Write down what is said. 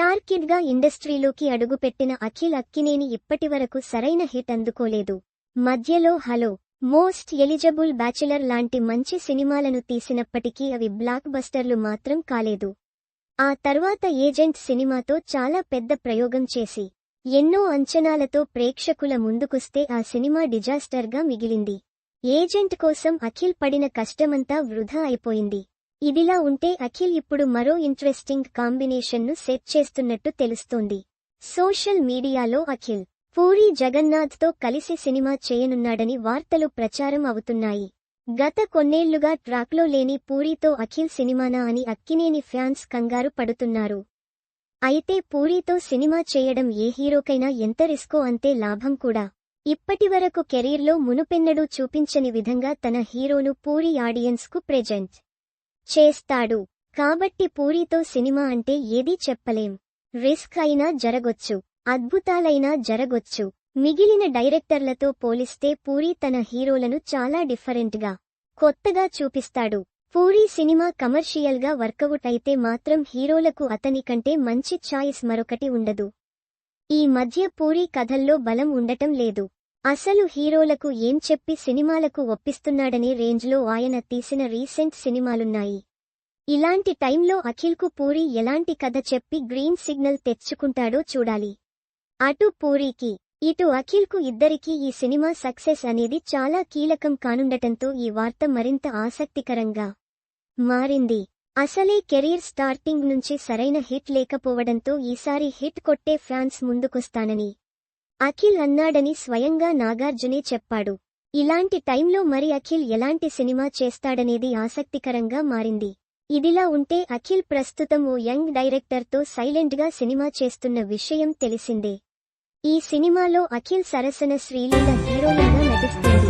Star కిడ్గా ఇండస్ట్రీలోకి అడుగుపెట్టిన అఖిల్ అక్కినేని ఇప్పటివరకు సరైన హిట్ అందుకోలేదు. మధ్యలో హలో మోస్ట్ ఎలిజబుల్ బ్యాచులర్ లాంటి మంచి సినిమాలను తీసినప్పటికీ అవి బ్లాక్ బస్టర్లు మాత్రం కాలేదు. ఆ తర్వాత ఏజెంట్ సినిమాతో చాలా పెద్ద ప్రయోగం చేసి ఎన్నో అంచనాలతో ప్రేక్షకుల ముందుకొస్తే ఆ సినిమా డిజాస్టర్గా మిగిలింది. ఏజెంట్ కోసం అఖిల్ పడిన కష్టమంతా వృధా అయిపోయింది. ఇదిలా ఉంటే అఖిల్ ఇప్పుడు మరో ఇంట్రెస్టింగ్ కాంబినేషన్ను సెట్ చేస్తున్నట్టు తెలుస్తోంది. సోషల్ మీడియాలో అఖిల్ పూరి జగన్నాథ్తో కలిసి సినిమా చేయనున్నాడని వార్తలు ప్రచారం అవుతున్నాయి. గత కొన్నేళ్ళుగా ట్రాక్లో లేని పూరితో అఖిల్ సినిమానా అని అక్కినేని ఫ్యాన్స్ కంగారు పడుతున్నారు. అయితే పూరితో సినిమా చేయడం ఏ హీరోకైనా ఎంత రిస్కో అంతే లాభం కూడా. ఇప్పటివరకు కెరీర్లో మునుపెన్నడూ చూపించని విధంగా తన హీరోను పూరి ఆడియన్స్కు ప్రెజెంట్ చేస్తాడు. కాబట్టి పూరితో సినిమా అంటే ఏదీ చెప్పలేం. రిస్క్ అయినా జరగొచ్చు. అద్భుతాలైనా జరగొచ్చు. మిగిలిన డైరెక్టర్లతో పోలిస్తే పూరి తన హీరోలను చాలా డిఫరెంట్గా కొత్తగా చూపిస్తాడు. పూరి సినిమా కమర్షియల్గా వర్కౌట్ అయితే మాత్రం హీరోలకు అతని కంటే మంచి ఛాయిస్ మరొకటి ఉండదు. ఈ మధ్య పూరి కథల్లో బలం ఉండటం లేదు. అసలు హీరోలకు ఏం చెప్పి సినిమాలకు ఒప్పిస్తున్నాడనే రేంజ్లో ఆయన తీసిన రీసెంట్ సినిమాలున్నాయి. ఇలాంటి టైంలో అఖిల్కు పూరి ఎలాంటి కథ చెప్పి గ్రీన్ సిగ్నల్ తెచ్చుకుంటాడో చూడాలి. అటు పూరికి ఇటు అఖిల్కు ఇద్దరికీ ఈ సినిమా సక్సెస్ అనేది చాలా కీలకం కానుండటంతో ఈ వార్త మరింత ఆసక్తికరంగా మారింది. అసలే కెరీర్ స్టార్టింగ్ నుంచి సరైన హిట్ లేకపోవడంతో ఈసారి హిట్ కొట్టే ఫ్యాన్స్ ముందుకొస్తానని అఖిల్ అన్నాడని స్వయంగా నాగార్జునే చెప్పాడు. ఇలాంటి టైంలో మరి అఖిల్ ఎలాంటి సినిమా చేస్తాడనేది ఆసక్తికరంగా మారింది. ఇదిలా ఉంటే అఖిల్ ప్రస్తుతం ఓ యంగ్ డైరెక్టర్తో సైలెంట్గా సినిమా చేస్తున్న విషయం తెలిసిందే. ఈ సినిమాలో అఖిల్ సరసన శ్రీలీల హీరోయిన్గా నటిస్తుంది.